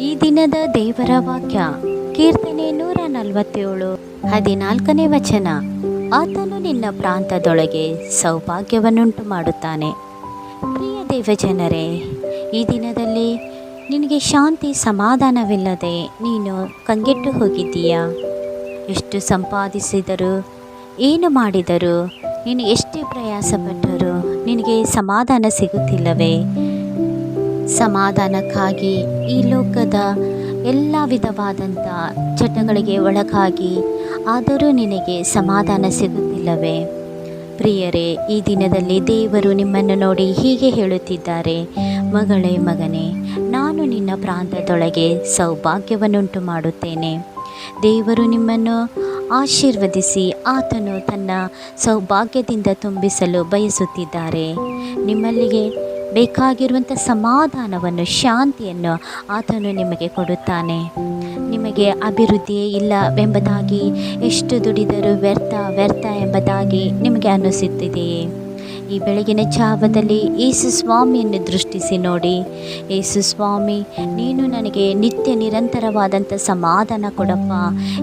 ಈ ದಿನದ ದೇವರ ವಾಕ್ಯ, ಕೀರ್ತನೆ ನೂರ ನಲವತ್ತೇಳು, ಹದಿನಾಲ್ಕನೇ ವಚನ. ಆತನು ನಿನ್ನ ಪ್ರಾಂತದೊಳಗೆ ಸೌಭಾಗ್ಯವನ್ನುಂಟು ಮಾಡುತ್ತಾನೆ. ಪ್ರಿಯ ದೇವಜನರೇ, ಈ ದಿನದಲ್ಲಿ ನಿನಗೆ ಶಾಂತಿ ಸಮಾಧಾನವಿಲ್ಲದೆ ನೀನು ಕಂಗೆಟ್ಟು ಹೋಗಿದ್ದೀಯಾ? ಎಷ್ಟು ಸಂಪಾದಿಸಿದರು, ಏನು ಮಾಡಿದರೂ, ನೀನು ಎಷ್ಟೇ ಪ್ರಯಾಸಪಟ್ಟರೂ ನಿನಗೆ ಸಮಾಧಾನ ಸಿಗುತ್ತಿಲ್ಲವೇ? ಸಮಾಧಾನಕ್ಕಾಗಿ ಈ ಲೋಕದ ಎಲ್ಲ ವಿಧವಾದಂಥ ಚಟಗಳಿಗೆ ಒಳಗಾಗಿ ಆದರೂ ನಿನಗೆ ಸಮಾಧಾನ ಸಿಗುತ್ತಿಲ್ಲವೇ? ಪ್ರಿಯರೇ, ಈ ದಿನದಲ್ಲಿ ದೇವರು ನಿಮ್ಮನ್ನು ನೋಡಿ ಹೀಗೆ ಹೇಳುತ್ತಿದ್ದಾರೆ. ಮಗಳೇ ಮಗನೇ, ನಾನು ನಿನ್ನ ಪ್ರಾಂತದೊಳಗೆ ಸೌಭಾಗ್ಯವನ್ನುಂಟು ಮಾಡುತ್ತೇನೆ. ದೇವರು ನಿಮ್ಮನ್ನು ಆಶೀರ್ವದಿಸಿ ಆತನು ತನ್ನ ಸೌಭಾಗ್ಯದಿಂದ ತುಂಬಿಸಲು ಬಯಸುತ್ತಿದ್ದಾರೆ. ನಿಮ್ಮಲ್ಲಿಗೆ ಬೇಕಾಗಿರುವಂಥ ಸಮಾಧಾನವನ್ನು, ಶಾಂತಿಯನ್ನು ಆತನು ನಿಮಗೆ ಕೊಡುತ್ತಾನೆ. ನಿಮಗೆ ಅಭಿವೃದ್ಧಿಯೇ ಇಲ್ಲವೆಂಬುದಾಗಿ ಎಷ್ಟು ದುಡಿದರೂ ವ್ಯರ್ಥ ವ್ಯರ್ಥ ಎಂಬುದಾಗಿ ನಿಮಗೆ ಅನ್ನಿಸುತ್ತಿದೆಯೇ ಈ ಬೆಳಗಿನ ಜಾವದಲ್ಲಿ ಯೇಸು ಸ್ವಾಮಿಯನ್ನು ದೃಷ್ಟಿಸಿ ನೋಡಿ. ಯೇಸು ಸ್ವಾಮಿ, ನೀನು ನನಗೆ ನಿತ್ಯ ನಿರಂತರವಾದಂಥ ಸಮಾಧಾನ ಕೊಡಪ್ಪ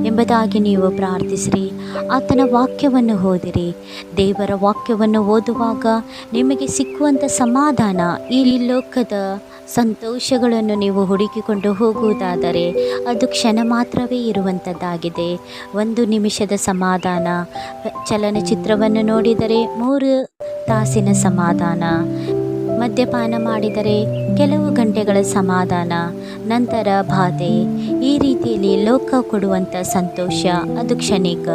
ಎಂಬುದಾಗಿ ನೀವು ಪ್ರಾರ್ಥಿಸಿರಿ. ಆತನ ವಾಕ್ಯವನ್ನು ಓದಿರಿ. ದೇವರ ವಾಕ್ಯವನ್ನು ಓದುವಾಗ ನಿಮಗೆ ಸಿಕ್ಕುವಂಥ ಸಮಾಧಾನ ಈ ಲೋಕದ ಸಂತೋಷಗಳನ್ನು ನೀವು ಹುಡುಕಿಕೊಂಡು ಹೋಗುವುದಾದರೆ ಅದು ಕ್ಷಣ ಮಾತ್ರವೇ ಇರುವಂಥದ್ದಾಗಿದೆ. ಒಂದು ನಿಮಿಷದ ಸಮಾಧಾನ. ಚಲನಚಿತ್ರವನ್ನು ನೋಡಿದರೆ ಮೂರು ತಾಸಿನ ಸಮಾಧಾನ. ಮದ್ಯಪಾನ ಮಾಡಿದರೆ ಕೆಲವು ಗಂಟೆಗಳ ಸಮಾಧಾನ, ನಂತರ ಬಾಧೆ. ಈ ರೀತಿಯಲ್ಲಿ ಲೋಕ ಕೊಡುವಂಥ ಸಂತೋಷ, ಅದು ಕ್ಷಣಿಕ.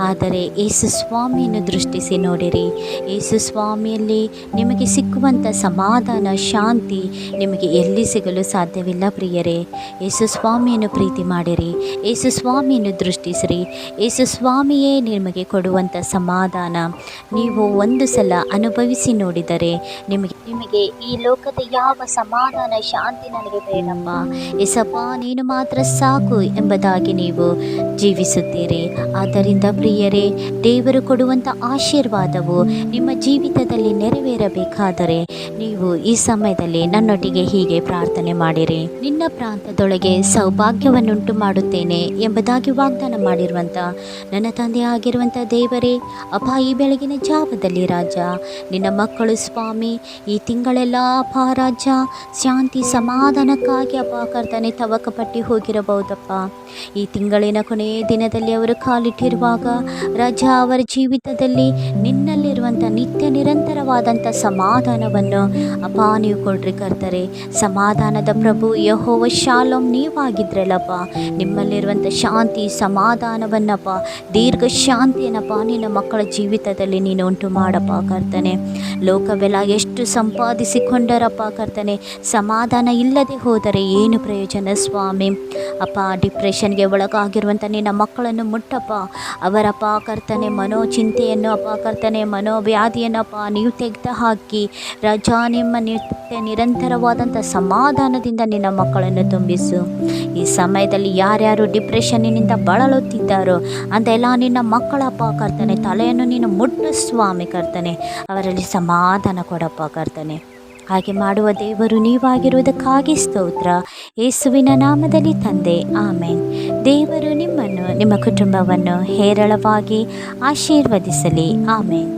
ಆದರೆ ಯೇಸು ಸ್ವಾಮಿಯನ್ನು ದೃಷ್ಟಿಸಿ ನೋಡಿರಿ. ಯೇಸು ಸ್ವಾಮಿಯಲ್ಲಿ ನಿಮಗೆ ಸಿಕ್ಕುವಂಥ ಸಮಾಧಾನ, ಶಾಂತಿ ನಿಮಗೆ ಎಲ್ಲಿ ಸಿಗಲು ಸಾಧ್ಯವಿಲ್ಲ ಪ್ರಿಯರೇ. ಯೇಸು ಸ್ವಾಮಿಯನ್ನು ಪ್ರೀತಿ ಮಾಡಿರಿ. ಯೇಸು ಸ್ವಾಮಿಯನ್ನು ದೃಷ್ಟಿಸಿರಿ. ಯೇಸು ಸ್ವಾಮಿಯೇ ನಿಮಗೆ ಕೊಡುವಂಥ ಸಮಾಧಾನ. ನೀವು ಒಂದು ಸಲ ಅನುಭವಿಸಿ ನೋಡಿದರೆ ನಿಮಗೆ ನಿಮಗೆ ಈ ಲೋಕದ ಯಾವ ಸಮಾಧಾನ, ಶಾಂತಿ ನನಗೆ ಬೇಡಪ್ಪ. ಎಸಪ್ಪ ನೀನು ಮಾತ್ರ ಸಾಕು ಎಂಬುದಾಗಿ ನೀವು ಜೀವಿಸುತ್ತೀರಿ. ಆದ್ದರಿಂದ ಪ್ರಿಯರೇ, ದೇವರು ಕೊಡುವಂಥ ಆಶೀರ್ವಾದವು ನಿಮ್ಮ ಜೀವಿತದಲ್ಲಿ ನೆರವೇರಬೇಕಾದರೆ ನೀವು ಈ ಸಮಯದಲ್ಲಿ ನನ್ನೊಟ್ಟಿಗೆ ಹೀಗೆ ಪ್ರಾರ್ಥನೆ ಮಾಡಿರಿ. ನಿನ್ನ ಪ್ರಾಂತದೊಳಗೆ ಸೌಭಾಗ್ಯವನ್ನುಂಟು ಮಾಡುತ್ತೇನೆ ಎಂಬುದಾಗಿ ವಾಗ್ದಾನ ಮಾಡಿರುವಂಥ ನನ್ನ ತಂದೆ ಆಗಿರುವಂಥ ದೇವರೇ ಅಪ್ಪ ಈ ಬೆಳಗಿನ ಜಾವದಲ್ಲಿ ರಾಜ, ನಿನ್ನ ಮಕ್ಕಳು ಸ್ವಾಮಿ, ಈ ತಿಂಗಳೆಲ್ಲ ಅಪ್ಪ ರಾಜ, ಶಾಂತಿ ಸಮಾಧಾನಕ್ಕಾಗಿ ಅಪ್ಪ ಕರ್ತನೆ ತವಕಪಟ್ಟಿ ಹೋಗಿರಬಹುದಪ್ಪ. ಈ ತಿಂಗಳಿನ ಕೊನೆಯ ದಿನದಲ್ಲಿ ಅವರು ಕಾಲಿಟ್ಟಿರುವಾಗ ರಾಜ ಅವರ ಜೀವಿತದಲ್ಲಿ ನಿನ್ನಲ್ಲಿರುವಂಥ ನಿತ್ಯ ನಿರಂತರವಾದಂಥ ಸಮಾಧಾನವನ್ನು ಅಪ್ಪ ನೀವು ಕೊಡ್ರಿ ಕರ್ತಾರೆ. ಸಮಾಧಾನದ ಪ್ರಭು ಯಹೋವ ಶಾಲೋಮ್, ನೀವಾಗಿದ್ರಲ್ಲಪ್ಪ. ನಿಮ್ಮಲ್ಲಿರುವಂಥ ಶಾಂತಿ, ಸಮಾಧಾನವನ್ನಪ್ಪ. ದೀರ್ಘ ಶಾಂತಿಯನ್ನಪ್ಪ ನಿನ್ನ ಮಕ್ಕಳ ಜೀವಿತದಲ್ಲಿ ನೀನು ಉಂಟು ಮಾಡಪ್ಪ ಕರ್ತನೆ. ಲೋಕವೆಲ್ಲ ಎಷ್ಟು ಸಂಪಾದಿಸಿಕೊಂಡರಪ್ಪ ಕರ್ತನೆ. ಸಮಾಧಾನ ಇಲ್ಲದೆ ಹೋದರೆ ಏನು ಪ್ರಯೋಜನ ಸ್ವಾಮಿ? ಅಪ್ಪ ಡಿಪ್ರೆಷನ್ಗೆ ಒಳಗಾಗಿರುವಂಥ ನಿನ್ನ ಮಕ್ಕಳನ್ನು ಮುಟ್ಟಪ್ಪ. ಅವರಪ್ಪ ಕರ್ತನೆ, ಮನೋಚಿಂತೆಯನ್ನು ಅಪ್ಪ ಕರ್ತನೆ ಮನೋವ್ಯಾಧಿಯನ್ನಪ್ಪ ನೀವು ತೆಗೆದು ಹಾಕಿ, ರಜಾ, ನಿಮ್ಮ ನಿತ್ಯ ನಿರಂತರವಾದಂಥ ಸಮಾಧಾನದಿಂದ ನಿನ್ನ ಮಕ್ಕಳನ್ನು ತುಂಬಿಸು. ಈ ಸಮಯದಲ್ಲಿ ಯಾರ್ಯಾರು ಡಿಪ್ರೆಷನ್ನಿನಿಂದ ಬಳಲುತ್ತಿದ್ದಾರೋ ಅಂತೆಲ್ಲ ನಿನ್ನ ಮಕ್ಕಳಪ್ಪ ಕರ್ತನೆ, ತಲೆಯನ್ನು ನೀನು ಮುಟ್ಟು ಸ್ವಾಮಿ ಕರ್ತನೆ, ಅವರಲ್ಲಿ ಸಮಾಧಾನ ಕೊಡಪ್ಪ ಕರ್ತನೆ. ಹಾಗೆ ಮಾಡುವ ದೇವರು ನೀವಾಗಿರುವುದಕ್ಕಾಗಿ ಸ್ತೋತ್ರ. ಯೇಸುವಿನ ನಾಮದಲ್ಲಿ ತಂದೆ, ಆಮೇನ್. ದೇವರು ನಿಮ್ಮನ್ನು, ನಿಮ್ಮ ಕುಟುಂಬವನ್ನು ಹೇರಳವಾಗಿ ಆಶೀರ್ವದಿಸಲಿ, ಆಮೇನ್.